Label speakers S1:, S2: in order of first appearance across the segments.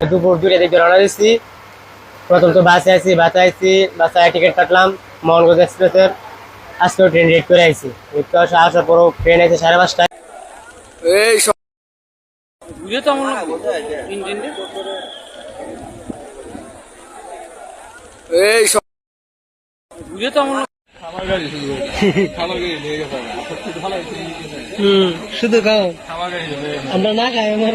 S1: দুপুর দুইটা দিকে রওনা দিচ্ছি প্রথম তো বাসে আইছি বাসে আইছি বাসায় টিকিট কাটলাম মোহনগঞ্জ এক্সপ্রেসের। আজকেও ট্রেন রেড করে আইছি। রেড করে আসা- আসার পরও ট্রেন আছে সাড়ে পাঁচটায়।
S2: এই
S3: তো আমার ইঞ্জিন
S2: এই
S3: তো আমার
S1: হুম শুধু খাও আমরা না খাই আমার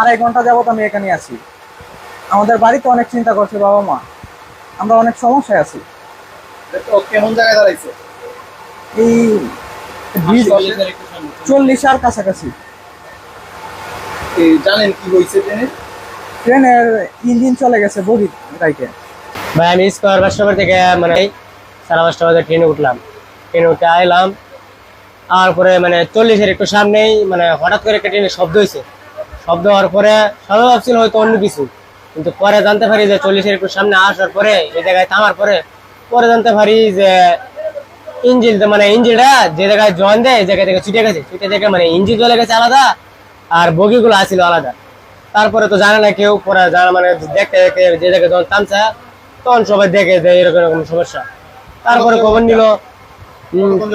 S4: আড়াই ঘণ্টা যাবত আমি এখানে আছি। আমাদের বাড়িতে অনেক চিন্তা করছে বাবা মা। আমরা অনেক সমস্যায় আছি।
S5: কেমন জায়গায় দাঁড়াইছে?
S4: এই চল্লিশ আর কাছাকাছি।
S5: এই জানেন কি হয়েছে ট্রেনে?
S4: ট্রেনের ইঞ্জিন চলে গেছে বগি গাইকে
S1: ভাই আমি স্কোয়ার বাস স্টপের থেকে মানে সাড়ে পাঁচটা বাজে ট্রেনে উঠলাম। ট্রেনে উঠে আইলাম। আর পরে মানে চল্লিশের একটু সামনেই মানে হঠাৎ করে একটা ট্রেনের শব্দ হয়েছে। শব্দ হওয়ার পরে সবাই ভাবছিল হয়তো অন্য কিছু। কিন্তু পরে জানতে পারি যে চল্লিশের একটু সামনে আসার পরে, এই জায়গায় থামার পরে পরে জানতে পারি যে ইঞ্জিল মানে ইঞ্জিনটা যে জায়গায় জয়েন দেয়, এই জায়গা থেকে ছুটে গেছে। ছুটে থেকে মানে ইঞ্জিন চলে গেছে আলাদা আর বগিগুলো আসছিল আলাদা। তারপরে তো জানে না কেউ, পরে জানা মানে দেখতে দেখতে যে জায়গায় যখন থামছে, তখন সবাই দেখে যে এরকম এরকম সমস্যা। তারপরে খবর নিল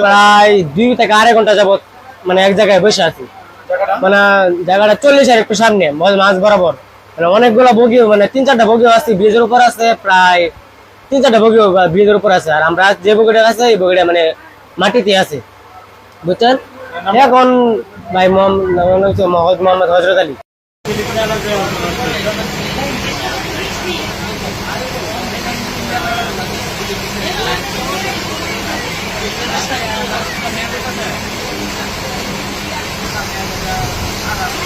S1: প্রায় দুই থেকে আড়াই ঘণ্টা যাবত মানে এক জায়গায় বসে আছি। মানে জায়গাটা চল্লিশের একটু সামনে মাঝ বরাবর। মানে অনেকগুলো বগিও মানে তিন চারটা বগিও আছে ব্রিজের উপর আছে প্রায় তিন চারটা বগিও ব্রিজের উপর আছে। আর আমরা যে বগিটা আছে এই বগিটা মানে মাটিতে আছে। বুঝছেন? এখন ভাই মোহাম্মদ মোহাম্মদ হজরত আলী। 上面那个那个